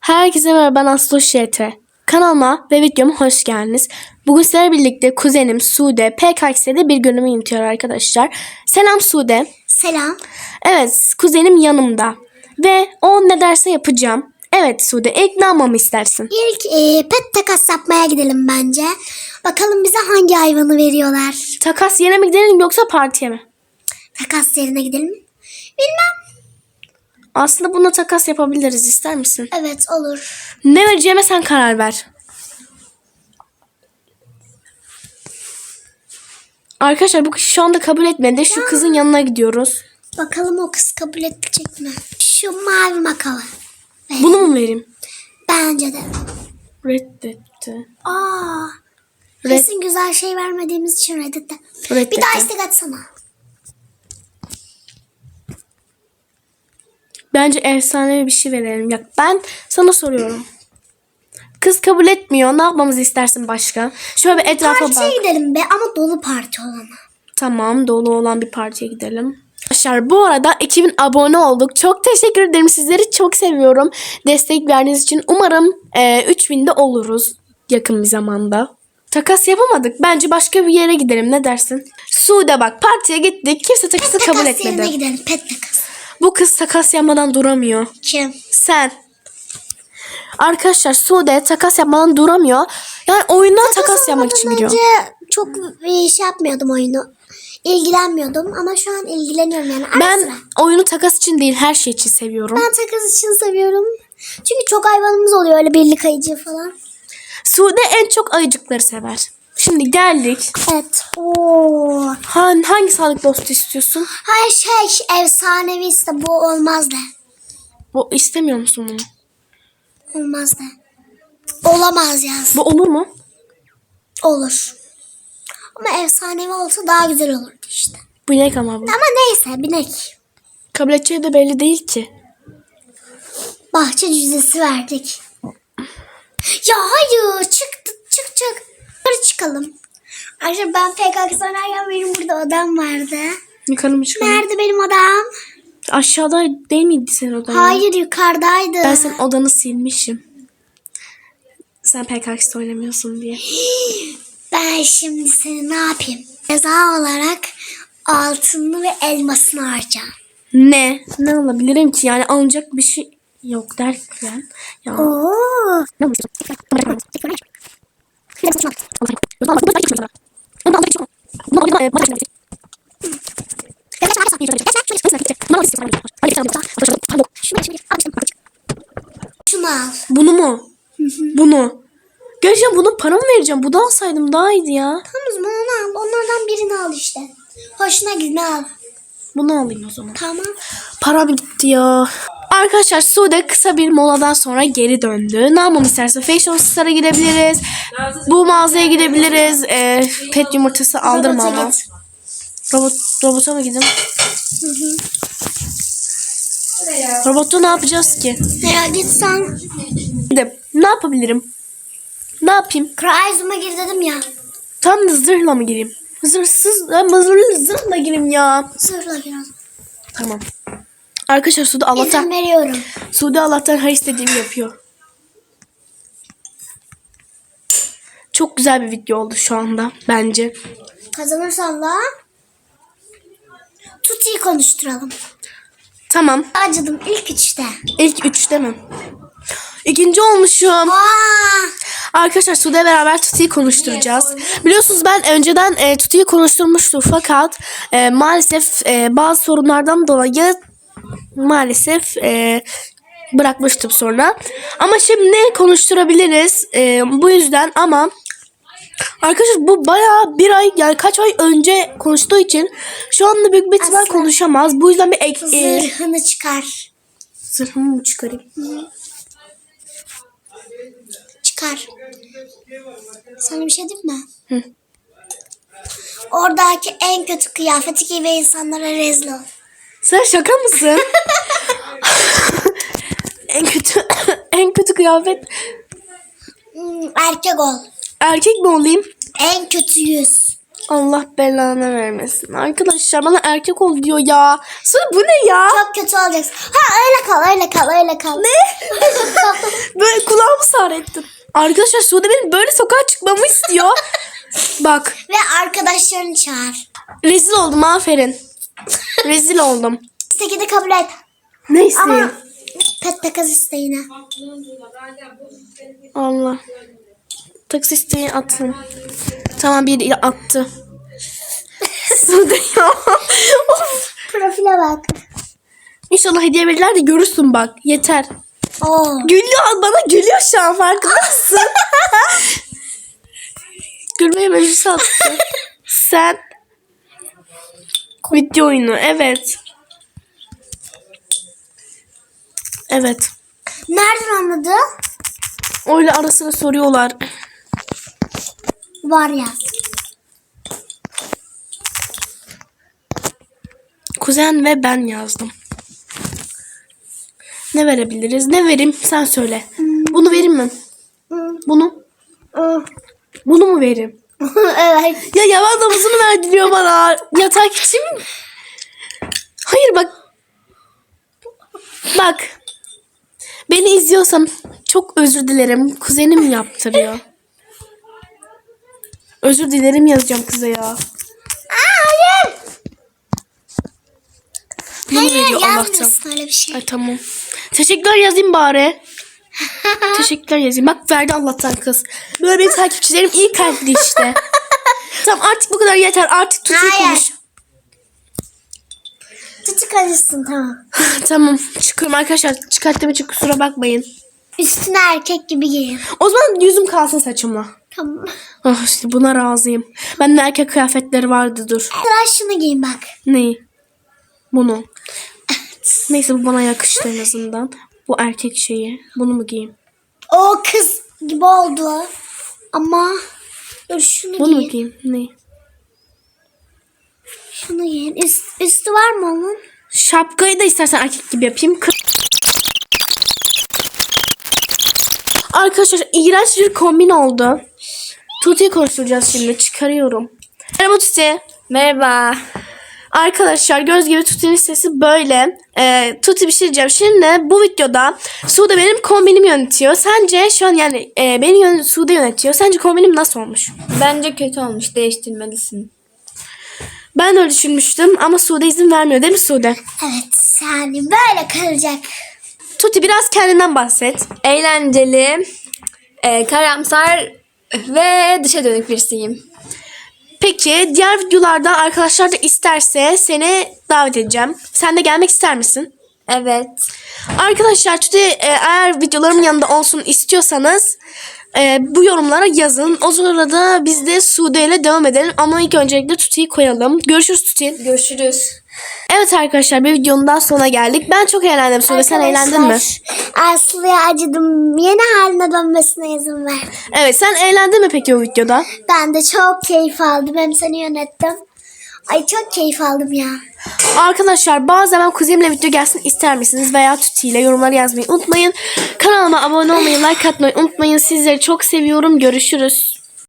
Herkese merhaba ben Aslı ŞT. Kanalıma ve videoma hoş geldiniz. Bugün sizlerle birlikte kuzenim Sude PKX'de bir görünümü yönetiyor arkadaşlar. Selam Sude. Selam. Evet kuzenim yanımda. Ve o ne derse yapacağım. Evet Sude ilk ne yapmamı istersin? İlk e, pet takas yapmaya gidelim bence. Bakalım bize hangi hayvanı veriyorlar. Takas yerine mi gidelim yoksa partiye mi? Takas yerine gidelim. Bilmem. Aslında buna takas yapabiliriz ister misin? Evet olur. Ne vereceğime sen karar ver. Arkadaşlar bu kişi şu anda kabul etmedi. Şu kızın yanına gidiyoruz. Bakalım o kız kabul edecek mi? Şu mavi makalı. Bunu mu vereyim? Bence de. Reddetti. Aa. Red- Kesin güzel şey vermediğimiz için reddetti. Reddetti. Bir daha istek atsana. Bence efsanevi bir şey verelim. Ya ben sana soruyorum. Kız kabul etmiyor. Ne yapmamızı istersin başka? Şöyle bir etrafa bak. Partiye gidelim be ama dolu parti olana. Tamam dolu olan bir partiye gidelim. Arkadaşlar bu arada 2000 abone olduk. Çok teşekkür ederim. Sizleri çok seviyorum. Destek verdiğiniz için. Umarım e, 3000'de oluruz yakın bir zamanda. Takas yapamadık. Bence başka bir yere gidelim. Ne dersin? Sude bak partiye gittik. Kimse takası kabul takas yerine etmedi. gidelim. Pet takas. Bu kız takas yapmadan duramıyor. Kim? Sen. Arkadaşlar Sude takas yapmadan duramıyor. Yani oyundan takas, yapmak için giriyor. Önce çok bir şey yapmıyordum oyunu. İlgilenmiyordum ama şu an ilgileniyorum yani. Ara Ben sıra. oyunu takas için değil her şey için seviyorum. Ben takas için seviyorum. Çünkü çok hayvanımız oluyor öyle birlik ayıcı falan. Sude en çok ayıcıkları sever. Şimdi geldik. Evet. Oo. Han, hangi sağlık dostu istiyorsun? Her şey efsanevi ise bu olmaz da. Bu istemiyor musun bunu? Olmaz da. Olamaz yaz. Bu olur mu? Olur. Ama efsanevi olsa daha güzel olurdu işte. Binek ama bu. Ama neyse binek. Kabul edeceği de belli değil ki. Bahçe cüzdesi verdik. Ya hayır çıktı çık çık. Hadi çıkalım. Arkadaşlar ben PKK oynarken benim burada odam vardı. Yukarı mı çıkalım? Nerede benim odam? Aşağıda değil miydi senin odan? Hayır yukarıdaydı. Ben senin odanı silmişim. Sen PKX'de oynamıyorsun diye. Ben şimdi seni ne yapayım? Ceza olarak altınlı ve elmasını harcayacağım. Ne? Ne alabilirim ki? Yani alınacak bir şey yok derken. Ya. Oo. Ne Şunu al. Bunu mu? Bunu. Gerçekten buna para mı vereceğim? Bu da alsaydım daha iyiydi ya. Tamam o zaman onu al. Onlardan birini al işte. Hoşuna gideni al. Bunu alayım o zaman. Tamam. Para bitti ya. Arkadaşlar Sude kısa bir moladan sonra geri döndü. Ne yapmamı isterse Fashion Star'a gidebiliriz. Bu mağazaya gidebiliriz. Ee, pet yumurtası aldırma Robota ama. git. Robot, robota mı gideyim? Robotta ne yapacağız ki? Ya gitsen. Ne yapabilirim? Ne yapayım? Cryzum'a gir dedim ya. Tam da zırhla mı gireyim? Zırhsız, ama zırhlı zırhla gireyim ya. Zırhla gir o zaman. Tamam. Arkadaşlar İzin Allah'tan, veriyorum. Sude Allah'tan her istediğimi yapıyor. Çok güzel bir video oldu şu anda bence. Kazanırsan da Tuti'yi konuşturalım. Tamam. Acıdım ilk üçte. İlk üçte mi? İkinci olmuşum. Aa, Arkadaşlar Sude beraber Tuti'yi konuşturacağız. Biliyorsunuz ben önceden e, Tuti'yi konuşturmuştum fakat e, maalesef e, bazı sorunlardan dolayı maalesef e, bırakmıştım sonra. Ama şimdi konuşturabiliriz. E, bu yüzden ama Arkadaşlar bu bayağı bir ay yani kaç ay önce konuştuğu için şu anda büyük bir ihtimal konuşamaz. Bu yüzden bir ek, e, zırhını çıkar. zırhımı mı çıkarayım? çıkar. Sana bir şey diyeyim mi? Hı. Oradaki en kötü kıyafeti giy ve insanlara rezil ol. Sen şaka mısın? en kötü en kötü kıyafet Hmm, erkek ol. erkek mi olayım? En kötü yüz. Allah belanı vermesin. Arkadaşlar bana erkek ol diyor ya. Sonra bu ne ya? Çok kötü olacaksın. Ha öyle kal öyle kal öyle kal. Ne? Böyle kulağımı sar ettin. Arkadaşlar Sude benim böyle sokağa çıkmamı istiyor. Bak ve arkadaşlarını çağır. rezil oldum aferin. Rezil oldum. İsteki de kabul et. Ne isteyeyim? Ama pet takas isteğine. Allah. Taksi isteği atın. Tamam bir attı. Sude ya. of. Profile bak. İnşallah hediye verirler de görürsün bak. Yeter. Oo. Gülüyor bana gülüyor şu an farkında mısın? Gülmeye meclis attı. Sen video oyunu evet. Evet. Nereden anladı? Öyle ara sıra soruyorlar. Var ya. Kuzen ve ben yazdım. Ne verebiliriz? Ne vereyim? Sen söyle. Bunu vereyim mi? Hmm. Bunu? Bunu mu vereyim? evet. Ya yaban domuzunu ver diyor bana. Yatak için mi? Hayır bak. Bak. Beni izliyorsan çok özür dilerim. Kuzenim yaptırıyor. Özür dilerim yazacağım kıza ya. Hayır. Bunu Hayır veriyor Allah'tan. öyle bir şey. Ay tamam. Teşekkürler yazayım bari. Teşekkürler yazayım. Bak verdi Allah'tan kız. Böyle benim takipçilerim iyi kalpli işte. tamam artık bu kadar yeter. Artık tutuyu Hayır. konuş. Tutuk acısın tamam. tamam çıkıyorum arkadaşlar. Çıkarttığım için kusura bakmayın. Üstüne erkek gibi giyin. O zaman yüzüm kalsın saçımla. Tamam. Ah işte buna razıyım. Bende erkek kıyafetleri vardı dur. Sıra şunu giyin bak. Neyi? Bunu. Neyse bu bana yakıştı en azından. Bu erkek şeyi. Bunu mu giyeyim? O kız gibi oldu. Ama dur şunu Bunu giyin. giyeyim? Neyi? Şunu giyin. Üst, üstü var mı onun? Şapkayı da istersen erkek gibi yapayım. Kı- Arkadaşlar iğrenç bir kombin oldu. Tuti'yi konuşturacağız şimdi. Çıkarıyorum. Merhaba Tuti. Merhaba. Arkadaşlar göz gibi Tuti'nin sesi böyle. Ee, Tuti bir şey diyeceğim. Şimdi bu videoda Sude benim kombinimi yönetiyor. Sence şu an yani e, beni yön Sude yönetiyor. Sence kombinim nasıl olmuş? Bence kötü olmuş. Değiştirmelisin. Ben öyle düşünmüştüm ama Sude izin vermiyor değil mi Sude? Evet yani böyle kalacak. Tuti biraz kendinden bahset. Eğlenceli, e, karamsar ve dışa dönük birisiyim. Peki diğer videolarda arkadaşlar da isterse seni davet edeceğim. Sen de gelmek ister misin? Evet. Arkadaşlar Tuti e, eğer videolarımın yanında olsun istiyorsanız e, bu yorumlara yazın. O sırada biz de Sude ile devam edelim. Ama ilk öncelikle Tuti'yi koyalım. Görüşürüz Tuti. Görüşürüz. Evet arkadaşlar bir videonun daha sonuna geldik. Ben çok eğlendim Sude. Sen eğlendin mi? Aslı'ya acıdım. Yeni haline dönmesine izin ver. Evet sen eğlendin mi peki o videoda? Ben de çok keyif aldım. Hem seni yönettim. Ay çok keyif aldım ya. Arkadaşlar bazen ben kuzenimle video gelsin ister misiniz? Veya Tuti ile yorumları yazmayı unutmayın. Kanalıma abone olmayı, like atmayı unutmayın. Sizleri çok seviyorum. Görüşürüz.